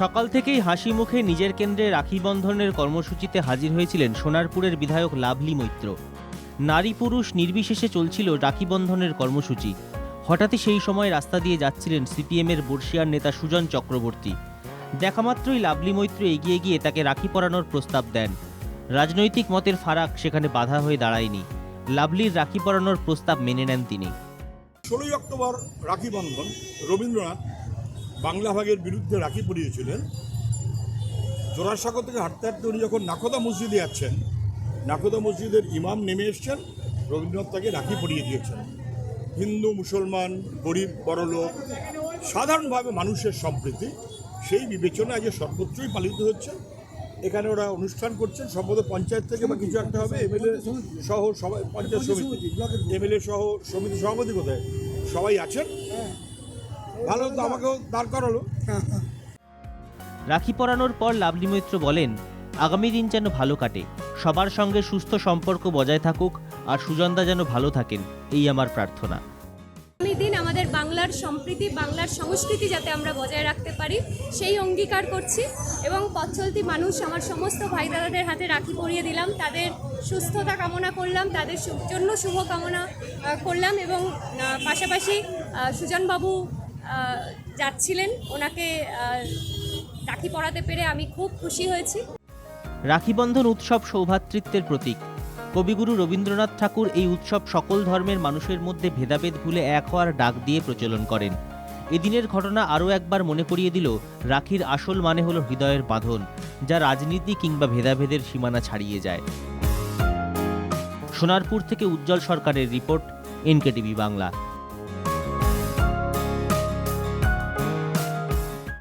সকাল থেকেই হাসি মুখে নিজের কেন্দ্রে রাখি বন্ধনের কর্মসূচিতে হাজির হয়েছিলেন সোনারপুরের বিধায়ক লাভলি মৈত্র। নারী পুরুষ নির্বিশেষে চলছিল রাখি বন্ধনের কর্মসূচি। হঠাৎই সেই সময় রাস্তা দিয়ে যাচ্ছিলেন সিপিএমের বর্ষিয়ার নেতা সুজন চক্রবর্তী। দেখামাত্রই লাভলি মৈত্র এগিয়ে গিয়ে তাকে রাখি পরানোর প্রস্তাব দেন। রাজনৈতিক মতের ফারাক সেখানে বাধা হয়ে দাঁড়ায়নি। লাভলির রাখি পরানোর প্রস্তাব মেনে নেন তিনি। ষোলোই অক্টোবর রাখি বন্ধন রবীন্দ্রনাথ বাংলা ভাগের বিরুদ্ধে রাখি পরিয়েছিলেন। জোড়াসাগর থেকে হাঁটতে হাঁটতে উনি যখন নাকোদা মসজিদে যাচ্ছেন নাকোদা মসজিদের ইমাম নেমে এসছেন রবীন্দ্রনাথ তাকে রাখি পরিয়ে দিয়েছেন। হিন্দু মুসলমান গরিব বড়লোক সাধারণভাবে মানুষের সম্প্রীতি সেই বিবেচনা যে সর্বোচ্চই পালিত হচ্ছে। এখানে ওরা অনুষ্ঠান করছেন সম্ভবত পঞ্চায়েত থেকে বা কিছু একটা হবে এমএলএ সহ সবাই পঞ্চায়েত সমিতি। এমএলএ সহ সমিতি সভাপতি কোথায়? সবাই আছেন। ভালো তো আমাকেও দাঁড় করালো। রাখি পরানোর পর লাভলি মৈত্র বলেন আগামী দিন যেন ভালো কাটে। সবার সঙ্গে সুস্থ সম্পর্ক বজায় থাকুক আর সুজনদা যেন ভালো থাকেন এই আমার প্রার্থনা। আগামী দিন আমাদের বাংলার সম্প্রীতি বাংলার সংস্কৃতি যাতে আমরা বজায় রাখতে পারি সেই অঙ্গীকার করছি এবং পথ চলতি মানুষ আমার সমস্ত ভাই দাদাদের হাতে রাখি পরিয়ে দিলাম। তাদের সুস্থতা কামনা করলাম তাদের জন্য শুভ কামনা করলাম এবং পাশাপাশি সুজনবাবু যাচ্ছিলেন। ওনাকে রাখি পরাতে পেরে আমি খুব খুশি হয়েছি। রাখিবন্ধন উৎসব সৌভাতৃত্বের প্রতীক। কবিগুরু রবীন্দ্রনাথ ঠাকুর এই উৎসব সকল ধর্মের মানুষের মধ্যে ভেদাভেদ ভুলে এক হওয়ার ডাক দিয়ে প্রচলন করেন। এদিনের ঘটনা আরও একবার মনে করিয়ে দিল রাখির আসল মানে হলো হৃদয়ের বাঁধন, যা রাজনীতি কিংবা ভেদাভেদের সীমানা ছাড়িয়ে যায়। সোনারপুর থেকে উজ্জ্বল সরকারের রিপোর্ট, এনকেটিভি বাংলা।